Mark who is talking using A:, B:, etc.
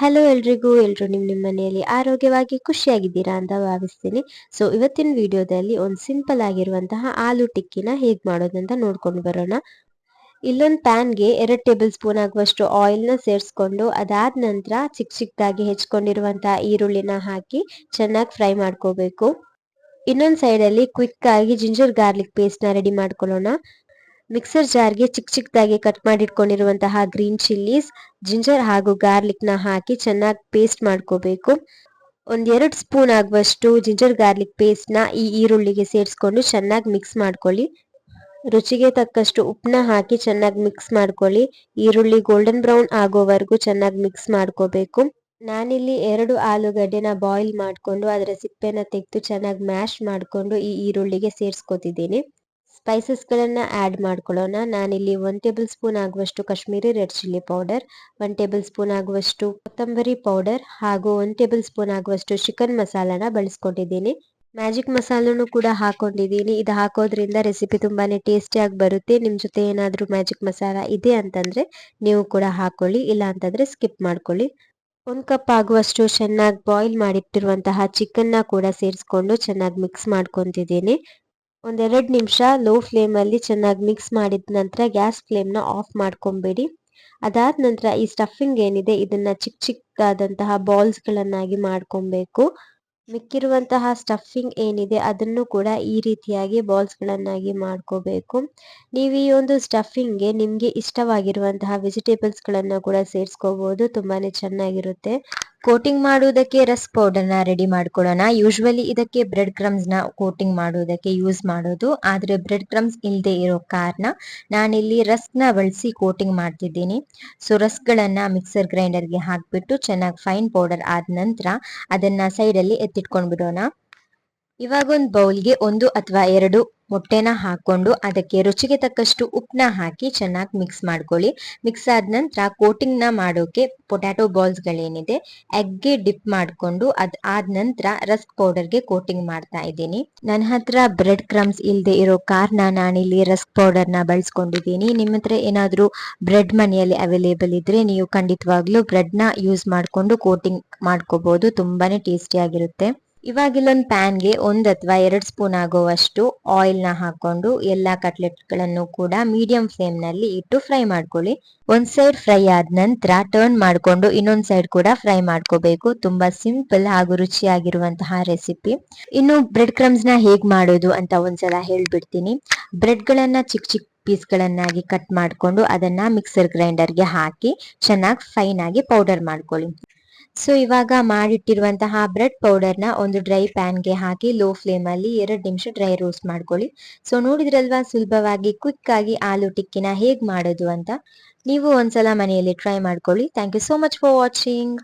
A: Hello ಎಲ್ರಿಗೂ ಎಲ್ಲರೂ ನಿಮ್ಮ ನಿಮ್ಮ ಮನೆಯಲ್ಲಿ ಆರೋಗ್ಯವಾಗಿ ಖುಷಿಯಾಗಿದ್ದೀರಾ ಅಂತ ಭಾವಿಸ್ತೀನಿ. ಸೊ ಇವತ್ತಿನ ವಿಡಿಯೋದಲ್ಲಿ ಒಂದು ಸಿಂಪಲ್ ಆಗಿರುವಂತಹ ಆಲೂ ಟಿಕ್ಕಿನ ಹೇಗೆ ಮಾಡೋದಂತ ನೋಡ್ಕೊಂಡು ಬರೋಣ. ಇಲ್ಲೊಂದು ಪ್ಯಾನ್ಗೆ ಎರಡು ಟೇಬಲ್ ಸ್ಪೂನ್ ಆಗುವಷ್ಟು ಆಯಿಲ್ನ ಸೇರಿಸ್ಕೊಂಡು ಅದಾದ ನಂತರ ಚಿಕ್ಕ ಚಿಕ್ಕದಾಗಿ ಹೆಚ್ಕೊಂಡಿರುವಂತಹ ಈರುಳ್ಳಿನ ಹಾಕಿ ಚೆನ್ನಾಗಿ ಫ್ರೈ ಮಾಡ್ಕೋಬೇಕು. ಇನ್ನೊಂದು ಸೈಡಲ್ಲಿ ಕ್ವಿಕ್ ಆಗಿ ಜಿಂಜರ್ ಗಾರ್ಲಿಕ್ ಪೇಸ್ಟ್ನ ರೆಡಿ ಮಾಡ್ಕೊಳ್ಳೋಣ. ಮಿಕ್ಸರ್ ಜಾರ್ಗೆ ಚಿಕ್ಕ ಚಿಕ್ಕದಾಗಿ ಕಟ್ ಮಾಡಿಟ್ಕೊಂಡಿರುವಂತಹ ಗ್ರೀನ್ ಚಿಲ್ಲೀಸ್, ಜಿಂಜರ್ ಹಾಗೂ ಗಾರ್ಲಿಕ್ನ ಹಾಕಿ ಚೆನ್ನಾಗಿ ಪೇಸ್ಟ್ ಮಾಡ್ಕೋಬೇಕು. ಒಂದೆರಡು ಸ್ಪೂನ್ ಆಗುವಷ್ಟು ಜಿಂಜರ್ ಗಾರ್ಲಿಕ್ ಪೇಸ್ಟ್ನ ಈ ಈರುಳ್ಳಿಗೆ ಸೇರಿಸ್ಕೊಂಡು ಚೆನ್ನಾಗಿ ಮಿಕ್ಸ್ ಮಾಡ್ಕೊಳ್ಳಿ. ರುಚಿಗೆ ತಕ್ಕಷ್ಟು ಉಪ್ಪನ್ನ ಹಾಕಿ ಚೆನ್ನಾಗಿ ಮಿಕ್ಸ್ ಮಾಡ್ಕೊಳ್ಳಿ. ಈರುಳ್ಳಿ ಗೋಲ್ಡನ್ ಬ್ರೌನ್ ಆಗೋವರೆಗೂ ಚೆನ್ನಾಗಿ ಮಿಕ್ಸ್ ಮಾಡ್ಕೋಬೇಕು. ನಾನಿಲ್ಲಿ ಎರಡು ಆಲೂಗಡ್ಡೆನ ಬಾಯ್ಲ್ ಮಾಡಿಕೊಂಡು ಅದರ ಸಿಪ್ಪೆನ ತೆಗೆದು ಚೆನ್ನಾಗಿ ಮ್ಯಾಶ್ ಮಾಡಿಕೊಂಡು ಈ ಈರುಳ್ಳಿಗೆ ಸೇರಿಸ್ಕೊತಿದ್ದೀನಿ. ಸ್ಪೈಸಸ್ಗಳನ್ನು ಆ್ಯಡ್ ಮಾಡ್ಕೊಳ್ಳೋಣ. ನಾನಿಲ್ಲಿ ಒನ್ ಟೇಬಲ್ ಸ್ಪೂನ್ ಆಗುವಷ್ಟು Kashmiri red chilli powder one tablespoon ಆಗುವಷ್ಟು ಕೊತ್ತಂಬರಿ ಪೌಡರ್ ಹಾಗೂ ಒನ್ ಟೇಬಲ್ ಸ್ಪೂನ್ ಆಗುವಷ್ಟು ಚಿಕನ್ ಮಸಾಲಾನ ಬಳಸ್ಕೊಂಡಿದ್ದೀನಿ. ಮ್ಯಾಜಿಕ್ ಮಸಾಲನು ಕೂಡ ಹಾಕೊಂಡಿದ್ದೀನಿ. ಇದು ಹಾಕೋದ್ರಿಂದ ರೆಸಿಪಿ ತುಂಬಾನೇ ಟೇಸ್ಟಿಯಾಗಿ ಬರುತ್ತೆ. ನಿಮ್ಮ ಜೊತೆ ಏನಾದರೂ ಮ್ಯಾಜಿಕ್ ಮಸಾಲ ಇದೆ ಅಂತಂದ್ರೆ ನೀವು ಕೂಡ ಹಾಕೊಳ್ಳಿ. ಇಲ್ಲ ಅಂತಂದ್ರೆ ಸ್ಕಿಪ್ ಮಾಡ್ಕೊಳ್ಳಿ. ಒಂದು ಕಪ್ ಆಗುವಷ್ಟು ಚೆನ್ನಾಗಿ ಬಾಯ್ಲ್ ಮಾಡಿಟ್ಟಿರುವಂತಹ ಚಿಕನ್ನ ಕೂಡ ಸೇರಿಸ್ಕೊಂಡು ಚೆನ್ನಾಗಿ ಮಿಕ್ಸ್ ಮಾಡ್ಕೊತಿದ್ದೀನಿ. ಒಂದೆರಡು ನಿಮಿಷ ಲೋ ಫ್ಲೇಮಲ್ಲಿ ಚೆನ್ನಾಗಿ ಮಿಕ್ಸ್ ಮಾಡಿದ ನಂತರ ಗ್ಯಾಸ್ ಫ್ಲೇಮ್ನ ಆಫ್ ಮಾಡ್ಕೊಬೇಡಿ. ಅದಾದ ನಂತರ ಈ ಸ್ಟಫಿಂಗ್ ಏನಿದೆ ಇದನ್ನ ಚಿಕ್ಕ ಚಿಕ್ಕದಾದಂತಹ ಬಾಲ್ಸ್ಗಳನ್ನಾಗಿ ಮಾಡ್ಕೊಬೇಕು. ಮಿಕ್ಕಿರುವಂತಹ ಸ್ಟಫಿಂಗ್ ಏನಿದೆ ಅದನ್ನು ಕೂಡ ಈ ರೀತಿಯಾಗಿ ಬಾಲ್ಸ್ಗಳನ್ನಾಗಿ ಮಾಡ್ಕೋಬೇಕು. ನೀವು ಈ ಒಂದು ಸ್ಟಫಿಂಗ್ಗೆ ನಿಮಗೆ ಇಷ್ಟವಾಗಿರುವಂತಹ ವೆಜಿಟೇಬಲ್ಸ್ಗಳನ್ನು ಕೂಡ ಸೇರಿಸ್ಕೋಬೋದು, ತುಂಬಾನೇ ಚೆನ್ನಾಗಿರುತ್ತೆ. ಕೋಟಿಂಗ್ ಮಾಡುವುದಕ್ಕೆ ರಸ್ಕ್ ಪೌಡರ್ನ ರೆಡಿ ಮಾಡ್ಕೊಳ್ಳೋಣ. ಯೂಶ್ವಲಿ ಇದಕ್ಕೆ ಬ್ರೆಡ್ ಕ್ರಮ್ಸ್ನ ಕೋಟಿಂಗ್ ಮಾಡುವುದಕ್ಕೆ ಯೂಸ್ ಮಾಡೋದು. ಆದರೆ ಬ್ರೆಡ್ ಕ್ರಮ್ಸ್ ಇಲ್ಲದೆ ಇರೋ ಕಾರಣ ನಾನಿಲ್ಲಿ ನ ಬಳಸಿ ಕೋಟಿಂಗ್ ಮಾಡ್ತಿದ್ದೀನಿ. ಸೊ ರಸ್ಗಳನ್ನು ಮಿಕ್ಸರ್ ಗ್ರೈಂಡರ್ಗೆ ಹಾಕಿಬಿಟ್ಟು ಚೆನ್ನಾಗಿ ಫೈನ್ ಪೌಡರ್ ಆದ ನಂತರ ಅದನ್ನ ಸೈಡಲ್ಲಿ ಎತ್ತಿಟ್ಕೊಂಡು ಬಿಡೋಣ ಇವಾಗ ಒಂದು ಬೌಲ್ಗೆ ಒಂದು ಅಥವಾ ಎರಡು ಮೊಟ್ಟೆನ ಹಾಕೊಂಡು ಅದಕ್ಕೆ ರುಚಿಗೆ ತಕ್ಕಷ್ಟು ಉಪ್ಪನ್ನ ಹಾಕಿ ಚೆನ್ನಾಗಿ ಮಿಕ್ಸ್ ಮಾಡ್ಕೊಳ್ಳಿ. ಮಿಕ್ಸ್ ಆದ ನಂತರ ಕೋಟಿಂಗ್ನ ಮಾಡೋಕೆ ಪೊಟ್ಯಾಟೊ ಬಾಲ್ಸ್ ಗಳೇನಿದೆ ಎಗ್ಗೆ ಡಿಪ್ ಮಾಡಿಕೊಂಡು ಅದು ಆದ ನಂತರ ರಸ್ಕ್ ಪೌಡರ್ಗೆ ಕೋಟಿಂಗ್ ಮಾಡ್ತಾ ಇದ್ದೀನಿ. ನನ್ನ ಹತ್ರ ಬ್ರೆಡ್ ಕ್ರಮ್ಸ್ ಇಲ್ಲದೆ ಇರೋ ಕಾರಣ ನಾನಿಲ್ಲಿ ರಸ್ಕ್ ಪೌಡರ್ನ ಬಳಸ್ಕೊಂಡಿದ್ದೀನಿ. ನಿಮ್ಮ ಹತ್ರ ಏನಾದರೂ ಬ್ರೆಡ್ ಮನೆಯಲ್ಲಿ ಅವೈಲೇಬಲ್ ಇದ್ರೆ ನೀವು ಖಂಡಿತವಾಗ್ಲೂ ಬ್ರೆಡ್ನ ಯೂಸ್ ಮಾಡಿಕೊಂಡು ಕೋಟಿಂಗ್ ಮಾಡ್ಕೋಬಹುದು ತುಂಬಾನೇ ಟೇಸ್ಟಿ ಆಗಿರುತ್ತೆ ಇವಾಗ ಇಲ್ಲೊಂದು ಪ್ಯಾನ್ಗೆ ಒಂದು ಅಥವಾ ಎರಡು ಸ್ಪೂನ್ ಆಗುವಷ್ಟು ಆಯಿಲ್ನ ಹಾಕ್ಕೊಂಡು ಹಾಕೊಂಡು ಕಟ್ಲೆಟ್ಗಳನ್ನು ಕಟ್ಲೆಟ್ಗಳನ್ನು ಕೂಡ ಮೀಡಿಯಂ ಫ್ಲೇಮ್ನಲ್ಲಿ ಇಟ್ಟು ಫ್ರೈ ಮಾಡ್ಕೊಳ್ಳಿ. ಒಂದು ಸೈಡ್ ಫ್ರೈ ಆದ ನಂತರ ಟರ್ನ್ ಮಾಡಿಕೊಂಡು ಇನ್ನೊಂದು ಸೈಡ್ ಕೂಡ ಫ್ರೈ ಮಾಡ್ಕೋಬೇಕು. ತುಂಬಾ ಸಿಂಪಲ್ ಹಾಗೂ ರುಚಿಯಾಗಿರುವಂತಹ ರೆಸಿಪಿ. ಇನ್ನು ಬ್ರೆಡ್ ಕ್ರಮ್ಸ್ನ ಹೇಗ್ ಮಾಡೋದು ಅಂತ ಒಂದ್ಸಲ ಹೇಳ್ಬಿಡ್ತೀನಿ. ಬ್ರೆಡ್ ಗಳನ್ನ ಚಿಕ್ಕ ಚಿಕ್ಕ ಪೀಸ್ ಗಳನ್ನಾಗಿ ಕಟ್ ಮಾಡ್ಕೊಂಡು ಅದನ್ನ ಮಿಕ್ಸರ್ ಗ್ರೈಂಡರ್ಗೆ ಹಾಕಿ ಚೆನ್ನಾಗಿ ಫೈನ್ ಆಗಿ ಪೌಡರ್ ಮಾಡ್ಕೊಳ್ಳಿ. ಸೊ ಇವಾಗ ಮಾಡಿಟ್ಟಿರುವಂತಹ ಬ್ರೆಡ್ ಪೌಡರ್ನ ಒಂದು ಡ್ರೈ ಪ್ಯಾನ್ಗೆ ಹಾಕಿ ಲೋ ಫ್ಲೇಮ್ ಅಲ್ಲಿ ಎರಡು ನಿಮಿಷ ಡ್ರೈ ರೋಸ್ಟ್ ಮಾಡ್ಕೊಳ್ಳಿ. ಸೊ ನೋಡಿದ್ರಲ್ವಾ ಸುಲಭವಾಗಿ ಕ್ವಿಕ್ ಆಗಿ ಆಲೂ ಟಿಕ್ಕಿನ ಹೇಗ್ ಮಾಡೋದು ಅಂತ? ನೀವು ಒಂದ್ಸಲ ಮನೆಯಲ್ಲಿ ಟ್ರೈ ಮಾಡ್ಕೊಳ್ಳಿ. Thank you so much for watching